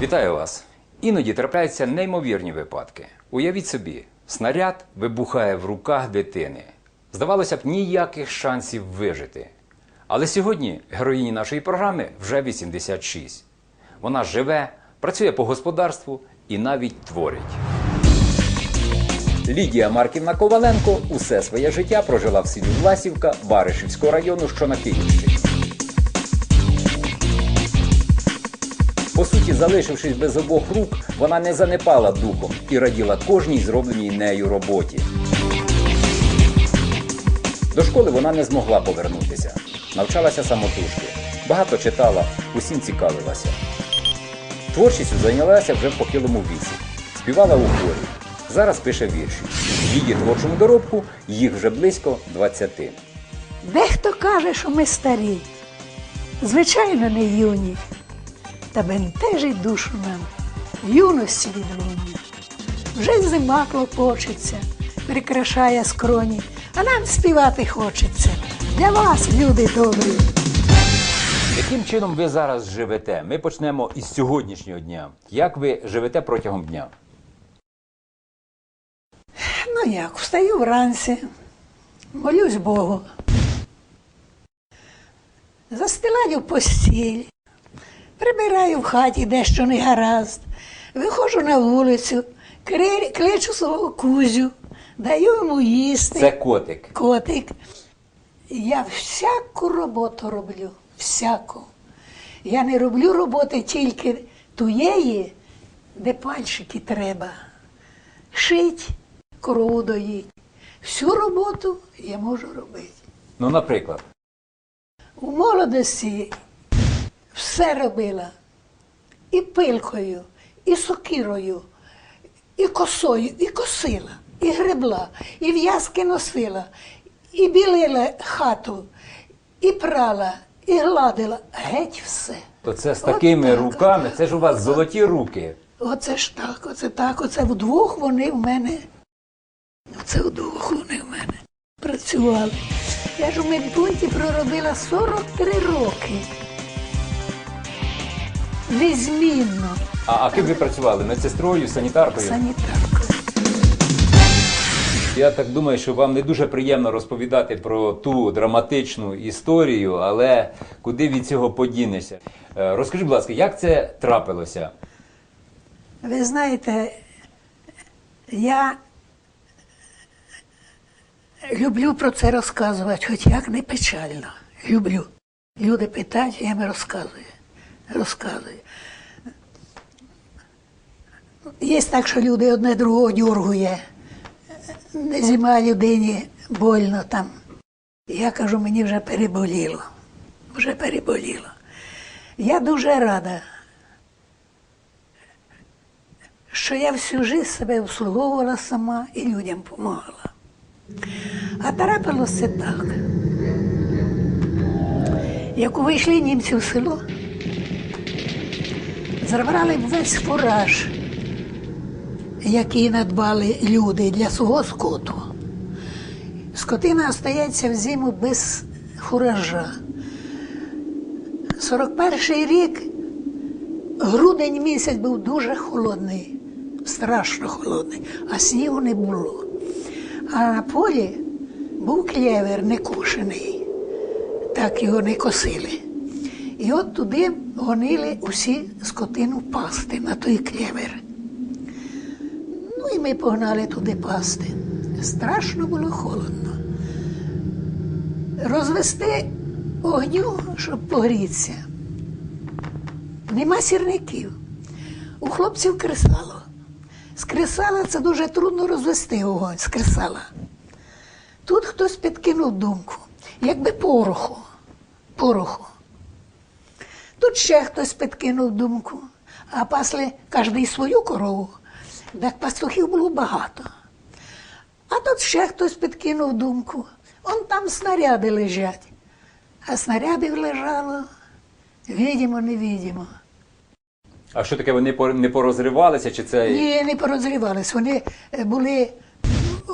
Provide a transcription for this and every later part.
Вітаю вас! Іноді трапляються неймовірні випадки. Уявіть собі, снаряд вибухає в руках дитини. Здавалося б, ніяких шансів вижити. Але сьогодні героїні нашої програми вже 86. Вона живе, працює по господарству і навіть творить. Лідія Марківна Коваленко усе своє життя прожила в селі Власівка Баришівського району, що на Київщині. По суті, залишившись без обох рук, вона не занепала духом і раділа кожній зробленій нею роботі. До школи вона не змогла повернутися. Навчалася самотужки, багато читала, усім цікавилася. Творчістю зайнялася вже в похилому віці. Співала у хорі. Зараз пише вірші. Її творчому доробку їх вже близько 20. Дехто каже, що ми старі, звичайно, не юні, та бентежить душу нам в юності відлуння. Вже зима клопочеться, прикрашає скроні, а нам співати хочеться. Для вас, люди добрі. Яким чином ви зараз живете? Ми почнемо із сьогоднішнього дня. Як ви живете протягом дня? Ну як, встаю вранці, молюсь Богу. Застилаю постіль, прибираю в хаті дещо не гаразд, виходжу на вулицю, кличу свого кузю, даю йому їсти. Це котик. Котик. Я всяку роботу роблю, всяку. Я не роблю роботи тільки тієї, де пальчики треба. Шить, корову доїть. Всю роботу я можу робити. Ну, наприклад, У молодості все робила. І пилкою, і сокирою, і косою, і косила, і гребла, і в'язки носила, і білила хату, і прала, і гладила. Геть все. то це з такими От так, руками, це ж у вас золоті руки. Оце ж так, оце так, оце вдвох вони в мене. Оце вдвох вони в мене працювали. Я ж у медпункті проробила 43 роки. Незмінно А, а ким ви працювали? Медсестрою, санітаркою? санітаркою. Я так думаю, що вам не дуже приємно розповідати про ту драматичну історію, але куди від цього подінешся? Е, Розкажи, будь ласка, як це трапилося? Ви знаєте, я люблю про це розказувати, хоч як не печально. Люблю. Люди питають, я їм розказую. Розказую. Є так, що люди одне другого дюргує. Не зима людині больно там. Я кажу, мені вже переболіло. Вже переболіло. Я дуже рада, що я всю життя себе обслуговувала сама і людям допомагала. А трапилося так. Як увійшли німці в село, забрали весь фураж, який надбали люди для свого скоту. Скотина остається в зиму без фуража. 41 рік Грудень місяць був дуже холодний, страшно холодний, а снігу не було. А на полі був клєвер некошений, так його не косили. І от туди гонили усі скотину пасти на той клєвер. Ну і ми погнали туди пасти. Страшно було холодно. Розвести огню, щоб погрітися. Нема сірників. У хлопців кресало. З кресала це дуже трудно розвести вогонь з кресала. Тут хтось підкинув думку, якби пороху. пороху. Тут ще хтось підкинув думку, а пасли кожний свою корову. Так пастухів було багато. А тут ще хтось підкинув думку. Он там снаряди лежать. А снарядів лежало, видимо, невидимо. А що таке, вони не порозривалися, чи це. Ні, не порозрівались. Вони е, були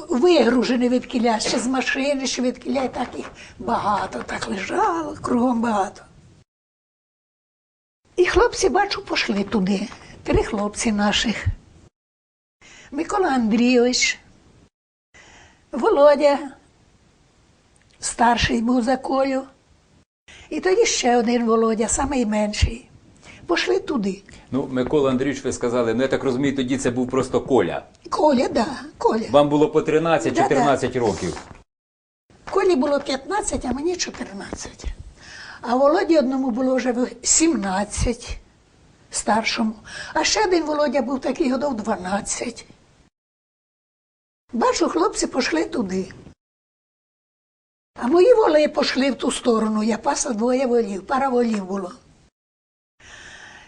вигружені від кіля, ще з машини, ще від кіля, і так їх багато, так лежало, кругом багато. І хлопці, бачу, пішли туди. три хлопці наших. Микола Андрійович, Володя, старший був за колю. І тоді ще один Володя, найменший. Пішли туди. Ну, Микола Андрійович, ви сказали, ну я так розумію, тоді це був просто Коля. Коля, да, Коля. Вам було по 13-14 Да-да. років. Колі було 15, а мені 14. А Володі одному було вже 17 старшому. А ще один Володя був такий годов 12. Бачу, хлопці пішли туди. А мої воли пішли в ту сторону. Я паса двоє волів, пара волів було.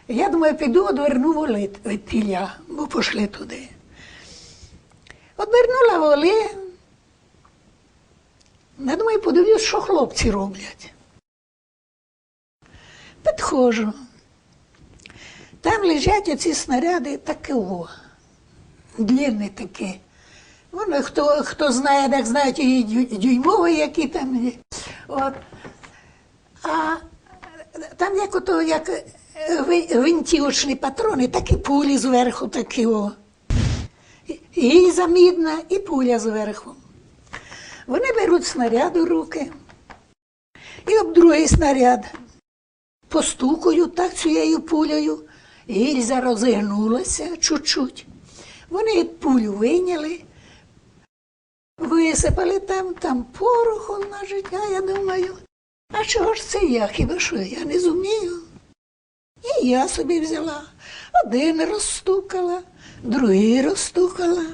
Я думаю, піду одверну воли тіля, бо пішли туди. Одвернула воли, я думаю, подивлюсь, що хлопці роблять. Підходжу. Там лежать оці снаряди такого, длинні такі. Воно, хто, хто знає, так знають, і дюймові, які там є. От. А там як ото, як е, ви- гвинтівочні патрони, такі пулі зверху такі. О. І- Гільза мідна і пуля зверху. Вони беруть снаряд у руки і об другий снаряд постукають так цією пулею. Гільза розігнулася чуть-чуть. Вони пулю вийняли, висипали там, там пороху на життя, я думаю. А чого ж це я? Хіба що я не зумію? І я собі взяла. Один розстукала, другий розстукала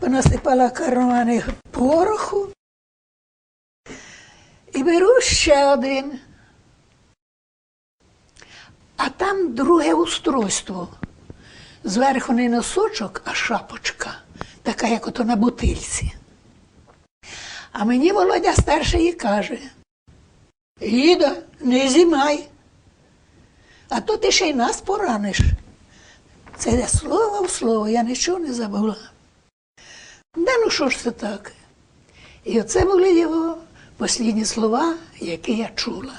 понасипала кармани пороху і беру ще один. А там друге устройство. Зверху не носочок, а шапочка, така, як ото на бутильці. А мені Володя старший і каже: Ліда, не зімай, а то ти ще й нас пораниш. Це слово в слово, я нічого не забула. Да ну що ж це так? І оце були його останні слова, які я чула.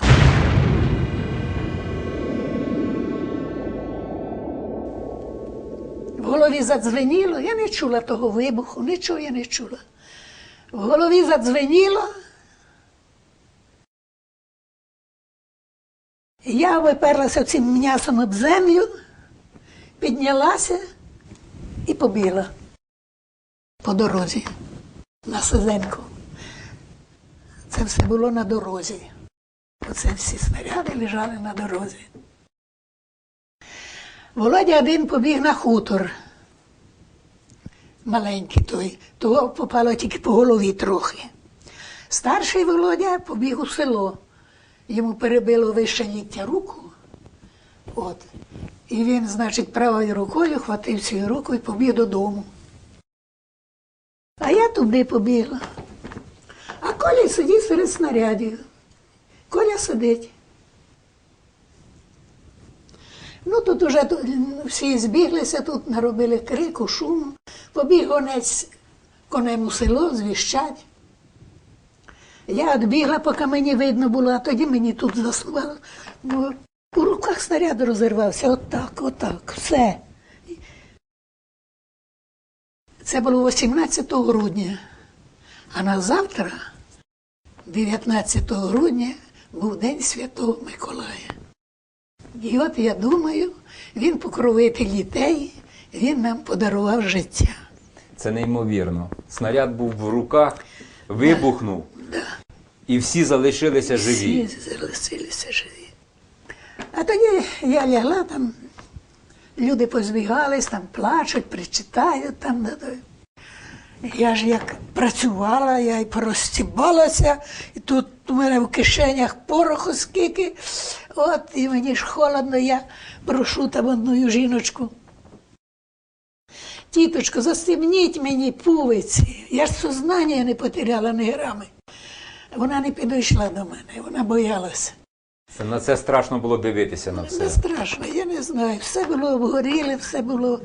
Голові задзвеніло, я не чула того вибуху, нічого я не чула. В голові задзвеніло. Я виперлася цим м'ясом об землю, піднялася і побігла по дорозі на Сизенку. Це все було на дорозі. Оце всі снаряди лежали на дорозі. Володя один побіг на хутор. Маленький той, того попало тільки по голові трохи. Старший Володя побіг у село. Йому перебило вище ліктя руку. От. І він, значить, правою рукою хватив цю руку і побіг додому. А я туди побігла. А Коля сидить серед снарядів. Коля сидить. Ну тут уже тут всі збіглися, тут наробили крику, шуму. Побіг гонець конем у село, звіщать. Я відбігла, поки мені видно було, а тоді мені тут заснувало. Ну, у руках снаряд розірвався. Отак, отак, все. Це було 18 грудня. А на завтра, 19 грудня, був День Святого Миколая. І от я думаю, він покровитель дітей, він нам подарував життя. Це неймовірно. Снаряд був в руках, вибухнув, і всі залишилися живі. Всі залишилися живі. А тоді я лягла там, люди позбігались, там плачуть, причитають там. Я ж як працювала, я й порозстібалася, і тут у мене в кишенях пороху скільки. От, і мені ж холодно, я прошу там одну жіночку. Тіточко, застібніть мені пувиці. Я ж сознання не потеряла ні грами. Вона не підійшла до мене, вона боялася. Це, на це страшно було дивитися на Не все. страшно, я не знаю. Все було обгоріле, все було,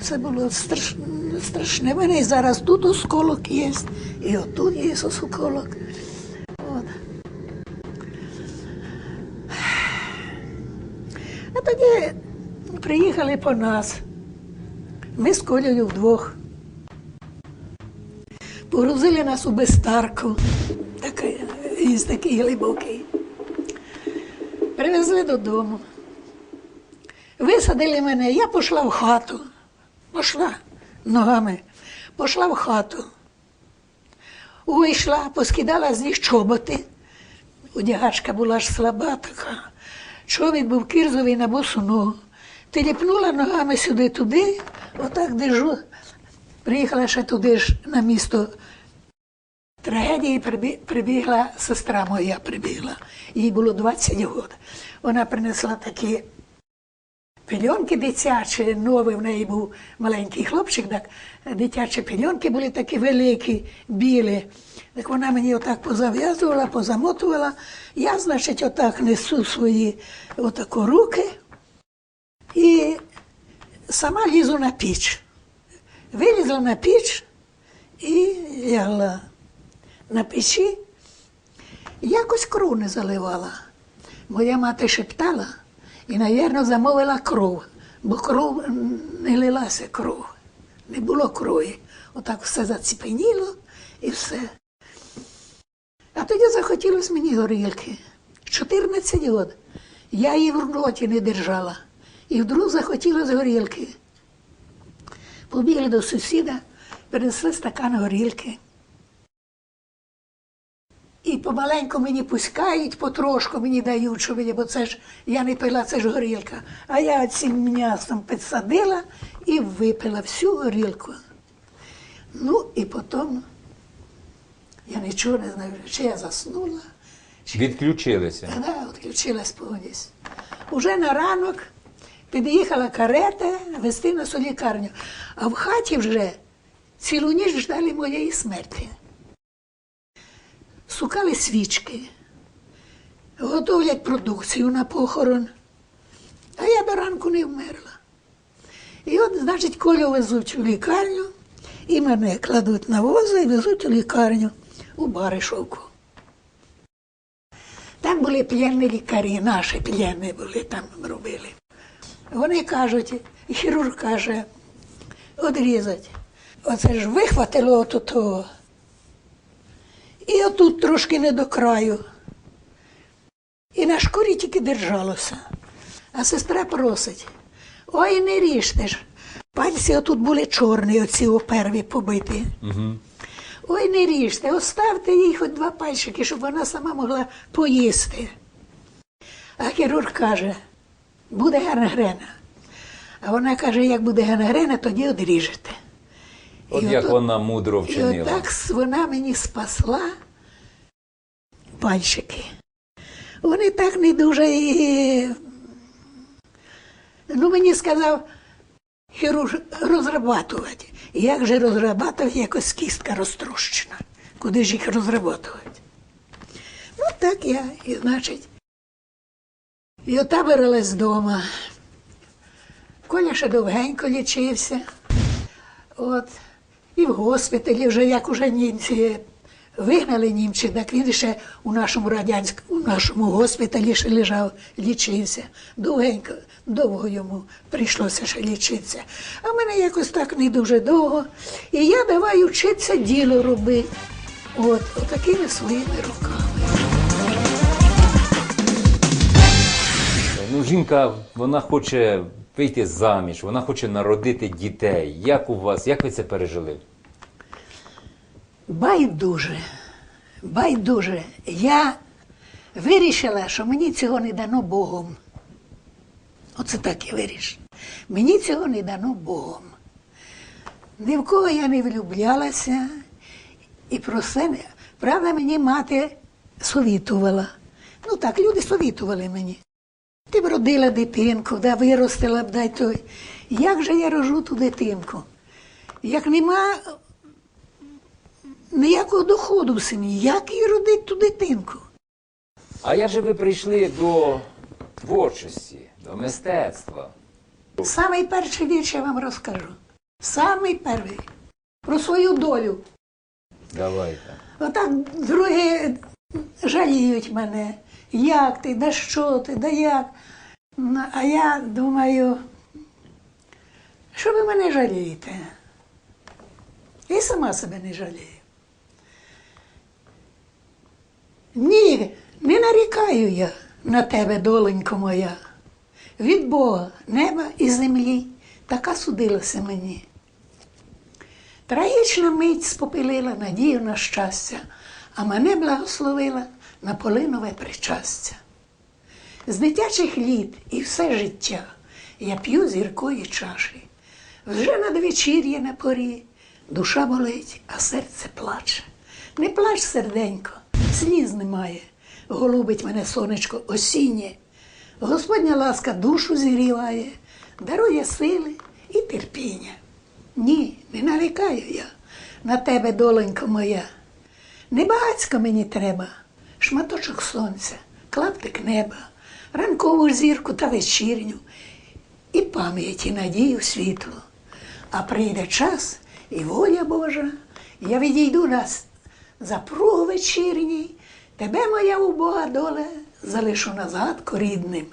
все було страш, страшне. У мене і зараз тут осколок є, і отут є осколок. От. А тоді приїхали по нас. Ми з Колею вдвох. Погрузили нас у безстарку, такий, такий глибокий. Привезли додому. Висадили мене, я пішла в хату. Пішла ногами, пішла в хату. Вийшла, поскидала з них чоботи. Одягачка була ж слаба така. Чобіт був кирзовий на босу ногу. Теліпнула ногами сюди-туди, отак держу. Приїхала ще туди ж на місто трагедії прибі- прибігла сестра моя прибігла. Їй було 20 років. Вона принесла такі пельонки дитячі, новий в неї був маленький хлопчик, так дитячі пельонки були такі великі, білі. Так вона мені отак позав'язувала, позамотувала. Я, значить, отак несу свої отако руки і сама лізу на піч. Вилізла на піч і лягла на печі. Якось кров не заливала. Моя мати шептала і, навірно, замовила кров, бо кров не лилася кров, не було крові. Отак все заціпеніло і все. А тоді захотілося мені горілки. 14 років. Я її в роті не держала. І вдруг захотілося горілки. Побігли до сусіда, принесли стакан горілки. І помаленьку мені пускають, потрошку мені дають, що мені, бо це ж я не пила, це ж горілка. А я цим м'ясом підсадила і випила всю горілку. Ну і потім я нічого не знаю, чи я заснула, чи Відключилися. да, відключилась повністю. Уже на ранок під'їхала карета вести нас у лікарню, а в хаті вже цілу ніч ждали моєї смерті. Сукали свічки, готовлять продукцію на похорон, а я до ранку не вмерла. І от, значить, Колю везуть у лікарню, і мене кладуть на воза і везуть у лікарню у Баришовку. Там були п'яні лікарі, наші п'яні були, там робили. Вони кажуть, хірург каже, одрізать. Оце ж вихватило от того. І отут трошки не до краю. І на шкурі тільки держалося. А сестра просить: ой, не ріжте ж. Пальці отут були чорні, оці о перві побиті. Ой, не ріжте, оставте їй хоч два пальчики, щоб вона сама могла поїсти. А хірург каже, буде гангрена. А вона каже, як буде гангрена, тоді одріжете. От І як ото- вона мудро І вчинила. отак вона мені спасла пальчики. Вони так не дуже. і- Ну, мені сказав хірург розрабатувати. Як же розрабатувати, якось кістка розтрощена. Куди ж їх розрабатувати? Ну, так я, і значить. І отаборилась вдома. Коля ще довгенько лічився. От. І в госпіталі вже як уже німці вигнали німці, так він ще у нашому радянському, у нашому госпіталі ще лежав, лічився. Довгенько, довго йому прийшлося ще лічитися. А мене якось так не дуже довго. І я давай вчитися діло робити. От, отакими своїми руками. Ну, жінка, вона хоче вийти заміж, вона хоче народити дітей. Як у вас, як ви це пережили? Байдуже, байдуже. Я вирішила, що мені цього не дано Богом. Оце так я вирішила. Мені цього не дано Богом. Ні в кого я не влюблялася і про це. Правда, мені мати совітувала. Ну так, люди совітували мені. Ти б родила дитинку, да виростила б дай той. Як же я рожу ту дитинку? Як нема ніякого доходу в сім'ї, як їй родити ту дитинку? А як же ви прийшли до творчості, до мистецтва? Самий перший вірш я вам розкажу. Самий перший. Про свою долю. Давайте. Отак другі жаліють мене. Як ти, да що ти, да як. А я думаю, Що ви мене жалієте? Я сама себе не жалію. Ні, не нарікаю я на тебе, доленько моя. Від Бога, неба і землі, така судилася мені. Трагічна мить спопилила надію на щастя, а мене благословила на полинове причастя. З дитячих літ і все життя я п'ю з гіркої чаші. Вже надвечір'я на порі, душа болить, а серце плаче. Не плач, серденько, сліз немає, голубить мене сонечко осіннє. Господня ласка душу зігріває, дарує сили і терпіння. Ні, не нарікаю я на тебе, доленько моя. Небагацько мені треба, шматочок сонця, клаптик неба, ранкову зірку та вечірню, і пам'яті надію світло. А прийде час і воля Божа, я відійду нас за пруг вечірній, тебе, моя убога доля, залишу на згадку рідним.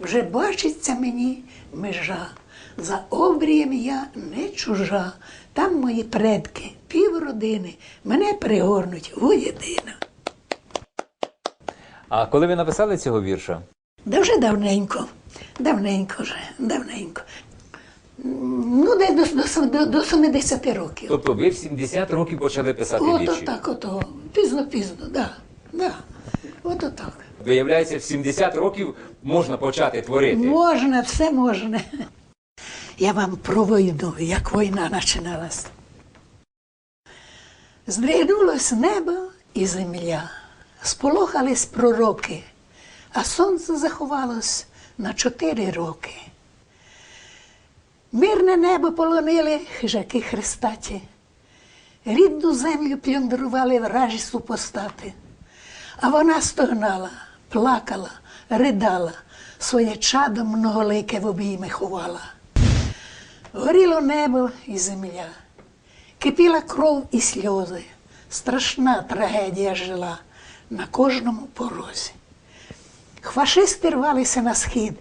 Вже бачиться мені межа, за обрієм я не чужа. Там мої предки, півродини, мене пригорнуть воєдино. А коли ви написали цього вірша? Да вже давненько, давненько вже, давненько. Ну, десь до, до, до, до 70 років. Тобто ви в 70 років почали писати Ото вірші. так, ото. Пізно, пізно, да, да. Ото так. Виявляється, в 70 років можна почати творити. Можна, все можна. Я вам про війну, як війна починалась. Здригнулось небо і земля, сполохались пророки, а сонце заховалось на чотири роки. Мирне небо полонили хижаки хрестаті, рідну землю плюндрували вражі супостати. А вона стогнала, плакала, ридала, своє чадо многолике в обійми ховала. Горіло небо і земля, кипіла кров і сльози, страшна трагедія жила на кожному порозі. Фашисти рвалися на схід,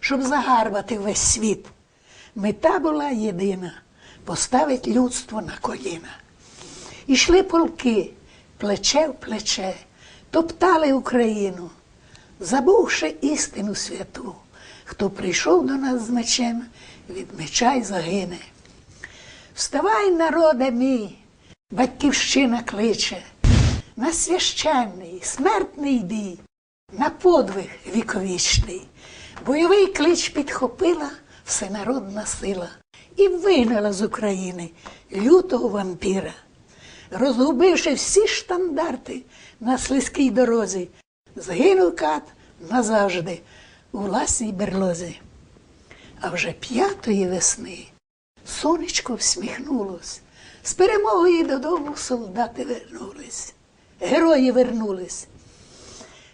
щоб загарбати весь світ. Мета була єдина поставить людство на коліна. Ішли полки плече в плече, топтали Україну, забувши істину святу, хто прийшов до нас з мечем, від меча й загине. Вставай, народе мій, батьківщина кличе, на священний, смертний бій, на подвиг віковічний. Бойовий клич підхопила всенародна сила і вигнала з України лютого вампіра розгубивши всі штандарти на слизькій дорозі, згинув кат назавжди у власній берлозі. А вже п'ятої весни сонечко всміхнулось, з перемогою додому солдати вернулись, герої вернулись.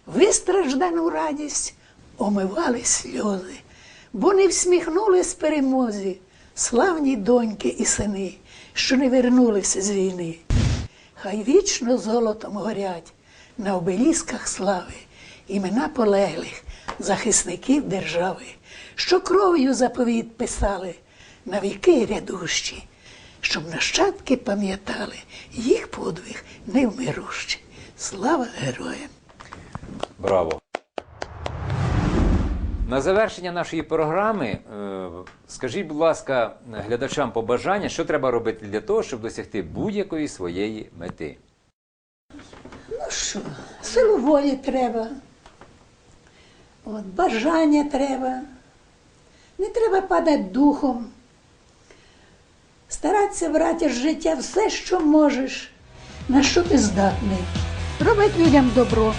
Вистраждану радість омивали сльози, бо не всміхнулись перемозі славні доньки і сини, що не вернулися з війни. Хай вічно золотом горять на обелісках слави імена полеглих захисників держави, що кров'ю заповіт писали на віки рядущі, щоб нащадки пам'ятали їх подвиг невмирущий. Слава героям! Браво. На завершення нашої програми, е, скажіть, будь ласка, глядачам побажання, що треба робити для того, щоб досягти будь-якої своєї мети. Ну що, силу волі треба, от, бажання треба, не треба падати духом. Старатися брати з життя все, що можеш, на що ти здатний. Робити людям добро,